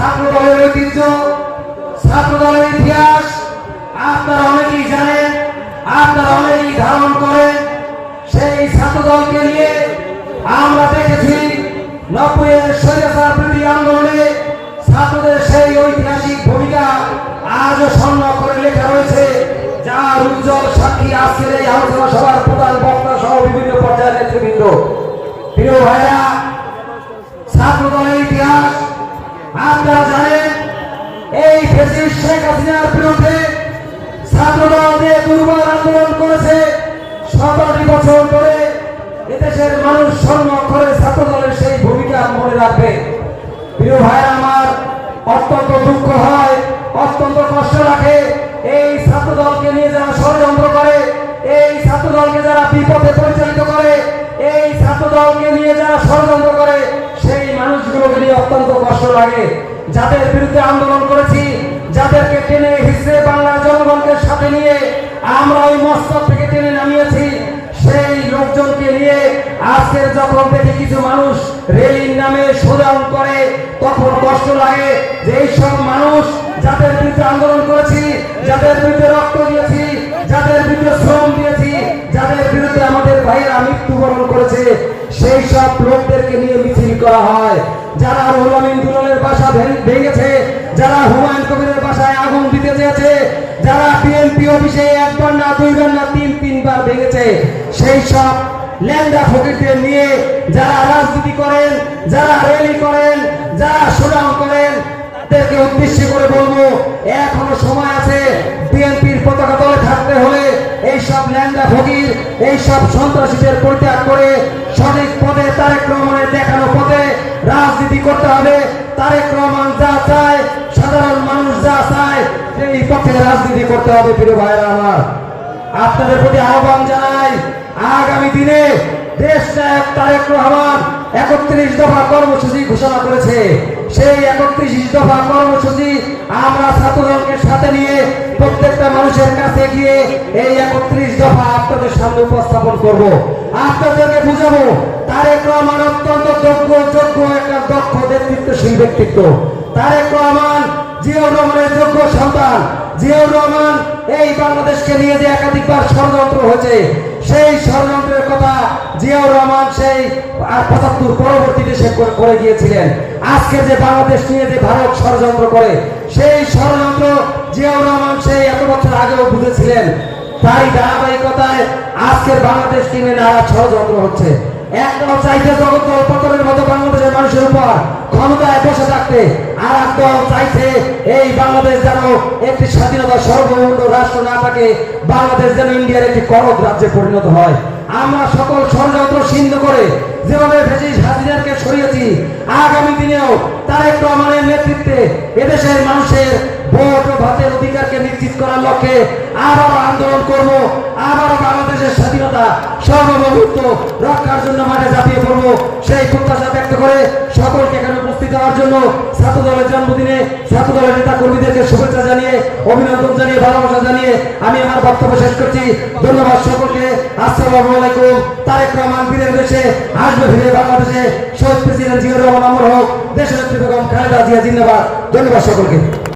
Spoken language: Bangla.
ছাত্র দলের ঐতিহ্য ছাত্র দলের ইতিহাস, আপনারা অনেকেই জানেন, আপনারা অনেকেই ধারণ করেন, সেই ছাত্র দলকে নিয়ে আমরা দেখেছি নব্বইয়ের স্বৈরাচার বিরোধী আন্দোলনে ছাত্রদের সেই ঐতিহাসিক ভূমিকা আজও স্বর্ণ করে লেখা রয়েছে, যার উজ্জ্বল সাক্ষী আজকের এই আলোচনা সভার প্রধান বক্তা সহ বিভিন্ন পর্যায়ের নেতৃবৃন্দ। প্রিয় ভাইরা আপনারা জানেন, এই ফেসিস শেখ হাসিনার বিরুদ্ধে ছাত্র দল যে দুর্বার আন্দোলন করেছে সতেরোটি বছর ধরে। এদেশের মানুষ স্বর্ণ করে ছাত্র দলের সেই ভূমিকা মনে রাখবে। প্রিয় ভাই আমার অত্যন্ত দুঃখ হয়, অত্যন্ত কষ্ট রাখে এই ছাত্র দলকে নিয়ে যারা ষড়যন্ত্র করে, এই ছাত্র দলকে যারা বিপদে পরিচালিত করে, এই ছাত্র দলকে নিয়ে যারা ষড়যন্ত্র করে সেই মানুষগুলোকে নিয়ে অত্যন্ত লাগে। যাদের বিরুদ্ধে আন্দোলন করেছি, যাদেরকে টেনে হিসেবে বাংলার জনগণকে সাথে নিয়ে আমরা ওই মস্তক থেকে টেনে নামিয়েছি, সেই লোকজনকে নিয়ে আজকের যখন দেখি কিছু মানুষ রেলির নামে শোধন করে, তখন কষ্ট লাগে যে এই সব মানুষ যাদের বিরুদ্ধে আন্দোলন করেছি, যাদের বিরুদ্ধে রক্ত দিয়েছি মৃত্যুবরণ সেই সব লোকদেরকে নিয়ে মিছিল করা হয়। যারা রুহুল আমিন বাসা ভেঙেছে, যারা হুমায়ুন কবিরের বাসায় আগুন দিতে চেয়েছে, যারা বিএনপি অফিসে একবার না দুইবার না তিন তিনবার ভেঙেছে, সেই সব ল্যাংদা ফকিরদের নিয়ে যারা রাজনীতি করেন, যারা র্যালি করেন, যারা সুনাম করেন, তাদেরকে উদ্দেশ্য করে বলব, এখনও সময় আছে বিএনপির পতাকা তলে থাকতে হলে এই সব ল্যাংদা ফকির এই সব সন্ত্রাসীদের পরিত্যাগ করে সঠিক পদে তারেক রহমানের দেখানো পথে রাজনীতি করতে হবে। তারেক রহমান যা চায়, সাধারণ মানুষ যা চায়, সেই পথে রাজনীতি করতে হবে প্রিয় ভাইরা আমার। আপনাদের প্রতি আহ্বান জানাই, আগামী দিনে দেশ নায়ক তারেক রহমান একত্রিশ দফা কর্মসূচি ঘোষণা করেছে। সেই কর্মসূচি আমরা সাথে নিয়ে প্রত্যেকটা মানুষের কাছে গিয়ে এই একত্রিশ দফা আপনাদের সামনে উপস্থাপন আপনাদেরকে বুঝাবো, তারেক রহমান অত্যন্ত যোগ্য যোগ্য একটা দক্ষ নেতৃত্বশীল ব্যক্তিত্ব। তারেক রহমান, জিয়াউর রহমানের যোগ্য সন্তান। জিয়াউর রহমান এই বাংলাদেশকে নিয়ে যে একাধিকবার ষড়যন্ত্র হয়েছে, সেই ষড়যন্ত্রের কথা জিয়াউর রহমান সেই পঁচাত্তর পরবর্তীতে সে করে গিয়েছিলেন। আজকে যে বাংলাদেশ নিয়ে যে ভারত ষড়যন্ত্র করে, সেই ষড়যন্ত্র জিয়াউর রহমান সেই এত বছর আগেও বুঝেছিলেন। তাই ধারাবাহিকতায় আজকের বাংলাদেশ নিয়ে নানা ষড়যন্ত্র হচ্ছে। চাইছে পতনের মতো বাংলাদেশের মানুষের উপর ক্ষমতায় বসে থাকতে, আর চাইছে এই বাংলাদেশ যেন একটি স্বাধীনতা সর্বভৌম রাষ্ট্র না থাকে, বাংলাদেশ যেন ইন্ডিয়ার একটি করদ রাজ্যে পরিণত হয়। আমরা সকল ষড়যন্ত্র সিন্ধ করে যেভাবে সরিয়েছি আগামী দিনেও তারেক রহমানের নেতৃত্বে এদেশের মানুষের ভোট ও ভাতের অধিকারকে নিশ্চিত করার লক্ষ্যে আবারও আন্দোলন করব, আবারও বাংলাদেশের স্বাধীনতা সর্বভৌমত্ব রক্ষার জন্য মাঠে ঝাঁপিয়ে পড়ব, সেই প্রত্যাশা ব্যক্ত করে সকলকে এখানে উপস্থিত জন্য ছাত্র দলের জন্মদিনে ছাত্র দলের নেতা কর্মীদেরকে শুভেচ্ছা জানিয়ে, অভিনন্দন জানিয়ে, ভালোবাসা জানিয়ে আমি আমার বক্তব্য শেষ করছি। ধন্যবাদ সকলকে। আসসালামু আলাইকুম। তারেক রহমান বীরের দেশে আসবে ফিরে বাংলাদেশে। শহীদ প্রেসিডেন্ট জিয়া রহমান আমর হোক। দেশের বেগম খালেদা জিয়া, জিন্দাবাদ। ধন্যবাদ সকলকে।